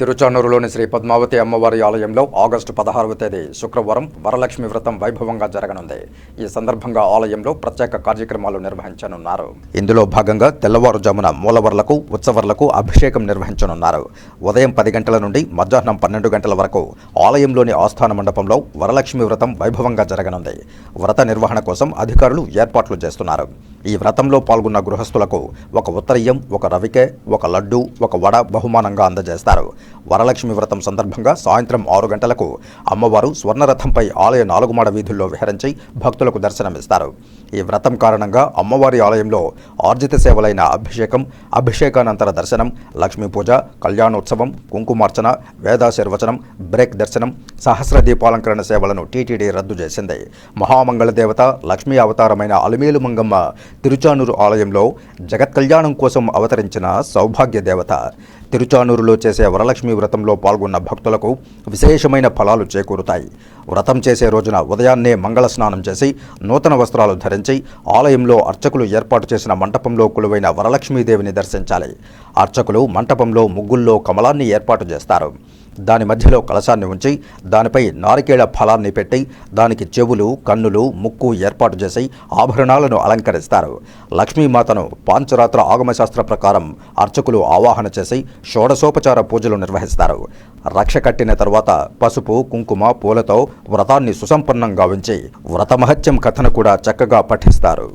తిరుచానూరులోని శ్రీ పద్మావతి అమ్మవారి ఆలయంలో ఆగస్టు పదహారవ తేదీ శుక్రవారం వరలక్ష్మి వ్రతం వైభవంగా జరగనుంది. ఈ సందర్భంగా ఆలయంలో ప్రత్యేక కార్యక్రమాలు నిర్వహించనున్నారు. ఇందులో భాగంగా తెల్లవారుజామున మూలవర్లకు ఉత్సవర్లకు అభిషేకం నిర్వహించనున్నారు. ఉదయం పది గంటల నుండి మధ్యాహ్నం పన్నెండు గంటల వరకు ఆలయంలోని ఆస్థాన మండపంలో వరలక్ష్మి వ్రతం వైభవంగా జరగనుంది. వ్రత నిర్వహణ కోసం అధికారులు ఏర్పాట్లు చేస్తున్నారు. ఈ వ్రతంలో పాల్గొన్న గృహస్థులకు ఒక ఉత్తరయం ఒక రవికె ఒక లడ్డు ఒక వడ బహుమానంగా అందజేస్తారు. వరలక్ష్మి వ్రతం సందర్భంగా సాయంత్రం ఆరు గంటలకు అమ్మవారు స్వర్ణరథంపై ఆలయ నాలుగుమాడ వీధుల్లో విహరించి భక్తులకు దర్శనమిస్తారు. ఈ వ్రతం కారణంగా అమ్మవారి ఆలయంలో ఆర్జిత సేవలైన అభిషేకం అభిషేకానంతర దర్శనం లక్ష్మీ పూజ కళ్యాణోత్సవం కుంకుమార్చన వేదాశీర్వచనం బ్రేక్ దర్శనం సహస్ర దీపాలంకరణ సేవలను టీటీడీ రద్దు చేసింది. మహామంగళ దేవత లక్ష్మీ అవతారమైన అలిమేలు మంగమ్మ తిరుచానూరు ఆలయంలో జగత్ కళ్యాణం కోసం అవతరించిన సౌభాగ్య దేవత. తిరుచానూరులో చేసే వరలక్ష్మి వ్రతంలో పాల్గొన్న భక్తులకు విశేషమైన ఫలాలు చేకూరుతాయి. వ్రతం చేసే రోజున ఉదయాన్నే మంగళ స్నానం చేసి నూతన వస్త్రాలు ధరించి ఆలయంలో అర్చకులు ఏర్పాటు చేసిన మంటపంలో కొలువైన వరలక్ష్మీదేవిని దర్శించాలి. అర్చకులు మంటపంలో ముగ్గుల్లో కమలాన్ని ఏర్పాటు చేస్తారు. దాని మధ్యలో కలశాన్ని ఉంచి దానిపై నారికేళ ఫలాన్ని పెట్టి దానికి చెవులు కన్నులు ముక్కు ఏర్పాటు చేసి ఆభరణాలను అలంకరిస్తారు. లక్ష్మీమాతను పాంచరాత్ర ఆగమశాస్త్ర ప్రకారం అర్చకులు ఆవాహన చేసి షోడశోపచార పూజలు నిర్వహిస్తారు. రక్ష కట్టిన తర్వాత పసుపు కుంకుమ పూలతో వ్రతాన్ని సుసంపన్నంగా ఉంచి వ్రతమహత్యం కథను కూడా చక్కగా పఠిస్తారు.